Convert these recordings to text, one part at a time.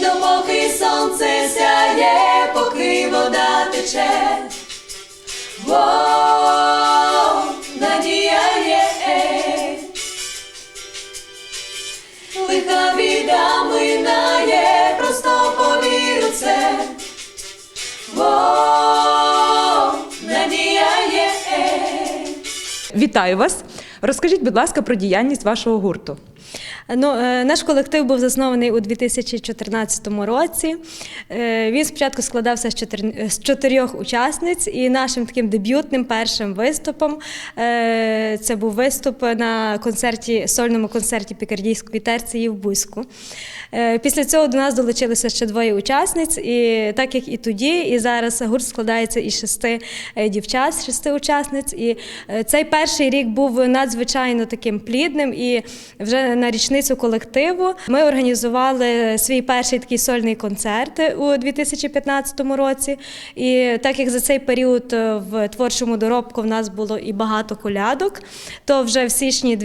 допоки сонце сяє, поки вода тече. О, надія є, лиха біда минає, просто повір у це. О, надія є. Вітаю вас! Розкажіть, будь ласка, про діяльність вашого гурту. Ну, е, наш колектив був заснований у 2014 році. Е, Він спочатку складався з чотир- з чотирьох учасниць, і нашим таким дебютним першим виступом е, це був виступ на концерті, сольному концерті Пікардійської терції в Бузьку. Е, Після цього до нас долучилося ще двоє учасниць, і так як і тоді, і зараз гурт складається із шести е, дівчат, з шести учасниць. І е, цей перший рік був надзвичайно таким плідним. І вже на річницю колективу ми організували свій перший такий сольний концерт у 2015 році. І так як за цей період е, в творчому доробку в нас було і багато колядок, то вже в січні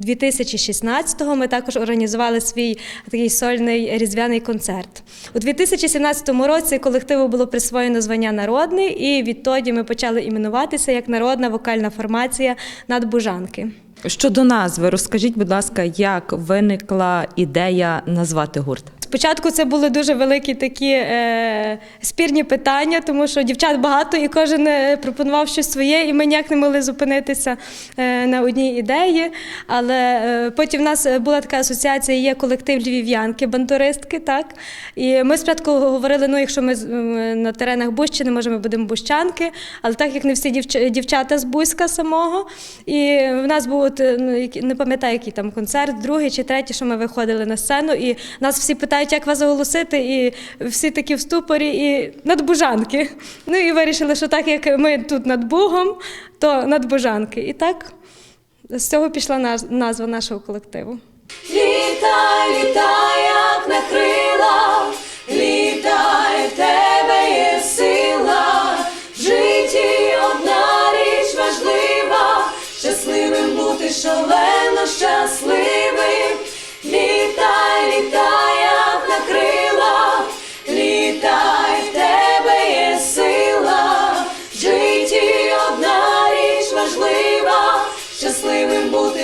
2016-го ми також організували свій такий сольний різдвяний концерт. У 2017 році колективу було присвоєно звання народний, і відтоді ми почали іменуватися як народна вокальна формація надбужанки. Щодо назви, розкажіть, будь ласка, як виникла ідея назвати гурт? Спочатку це були дуже великі такі е, спірні питання, тому що дівчат багато і кожен е, пропонував щось своє, і ми ніяк не могли зупинитися е, на одній ідеї. Але е, потім в нас була така асоціація, є колектив львів'янки, бандуристки, так. І ми спочатку говорили: ну, якщо ми на теренах Бущини, може, ми будемо бущанки, але так як не всі дівч- дівчата з Бузька самого. І в нас був от, е, ну, не пам'ятаю, який там концерт, другий чи третій, що ми виходили на сцену, і нас всі питають, як вас оголосити, і всі такі в ступорі, і надбужанки. Ну і вирішили, що так як ми тут над Богом, то надбужанки. І так з цього пішла наз- назва нашого колективу. Літай, літай, як на крилах,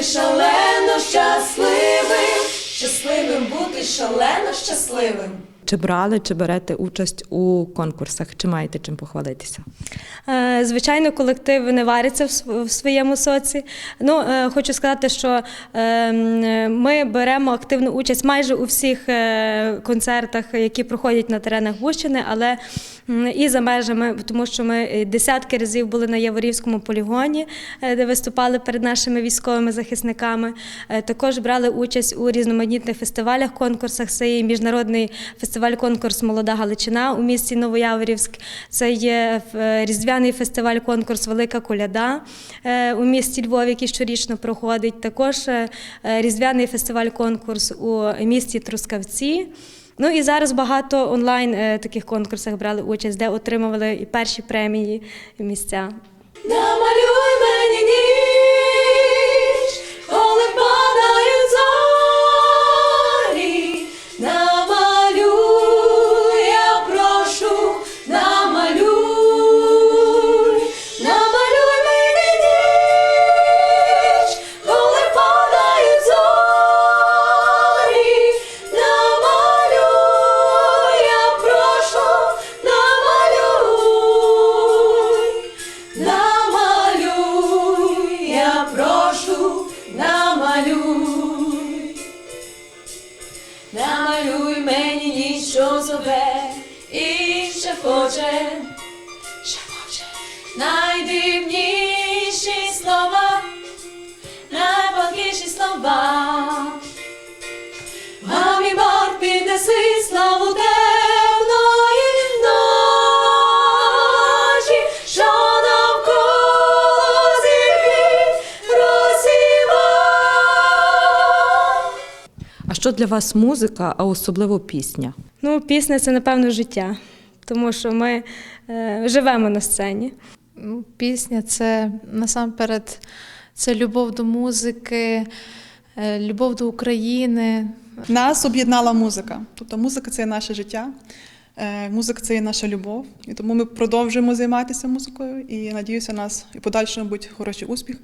шалено щасливим, щасливим бути шалено щасливим. Чи брали, чи берете участь у конкурсах, чи маєте чим похвалитися? Е, Звичайно, колектив не вариться в своєму соці. Ну, е, хочу сказати, що е, ми беремо активну участь майже у всіх е, концертах, які проходять на теренах Бущини, але і за межами, тому що ми десятки разів були на Яворівському полігоні, де виступали перед нашими військовими захисниками. Також брали участь у різноманітних фестивалях, конкурсах. Це є міжнародний фестиваль-конкурс Молода Галичина у місті Новояворівськ. Це є е, різдвяний фестиваль-конкурс Велика Коляда е, у місті Львові, який щорічно проходить. Також е, різдвяний фестиваль-конкурс у місті Трускавці. Ну і зараз багато онлайн таких конкурсах брали участь, де отримували і перші премії і місця. Намалюй мені намалюй мені ніч, що зове і ще хоче, найдивніші слова, найпалкіші слова. Мамі бар піднеси славу що для вас музика, а особливо пісня? Ну, пісня це, напевно, життя, тому що ми е, живемо на сцені. Ну, Пісня це насамперед це любов до музики, е, любов до України. Нас об'єднала музика. Тобто музика це наше життя, е, музика це є наша любов. І тому ми продовжуємо займатися музикою і надіюся, у нас і в подальшому будуть хороші успіхи.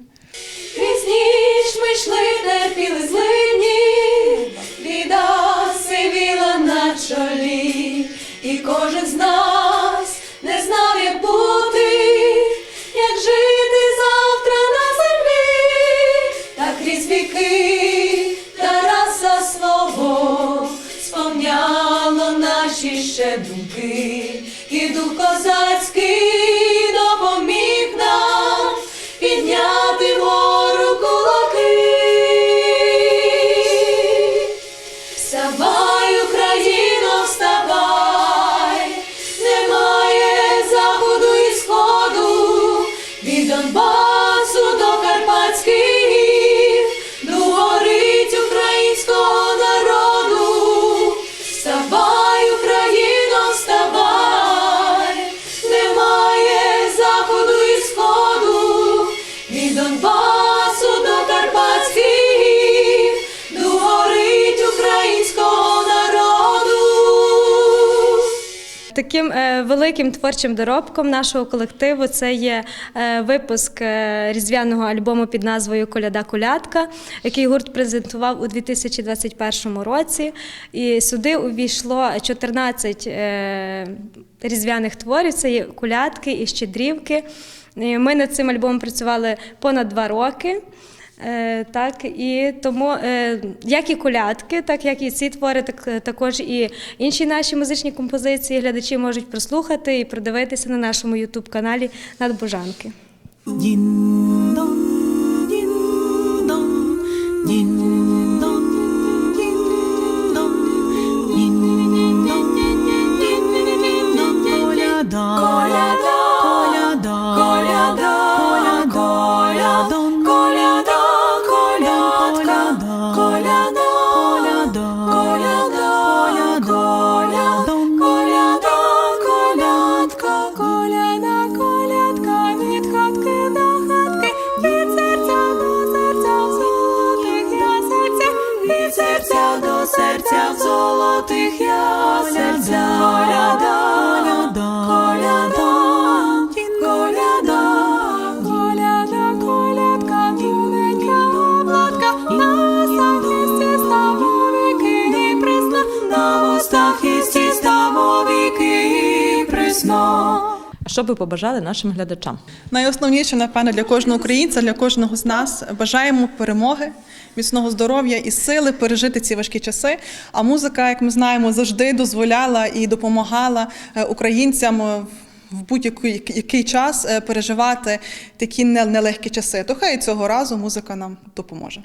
Крізь ніч ми йшли, терпіли злидні, біда сивіла на чолі, і кожен з Таким е, великим творчим доробком нашого колективу це є е, випуск е, різдвяного альбому під назвою Коляда колядка, який гурт презентував у 2021 році. І сюди увійшло 14 е, різдвяних творів. Це є колядки і щедрівки. Ми над цим альбомом працювали понад два роки. Е, Так, і тому, е, як і колядки, так як і ці твори, так також і інші наші музичні композиції глядачі можуть прослухати і продивитися на нашому ютуб каналі Надбожанки. Дін дон, дін золотих я Коляда, коляда, що би побажали нашим глядачам? Найосновніше, напевно, для кожного українця, для кожного з нас бажаємо перемоги, міцного здоров'я і сили пережити ці важкі часи. А музика, як ми знаємо, завжди дозволяла і допомагала е, українцям. е, В будь-який який час е, переживати такі нелегкі часи, то хай цього разу музика нам допоможе.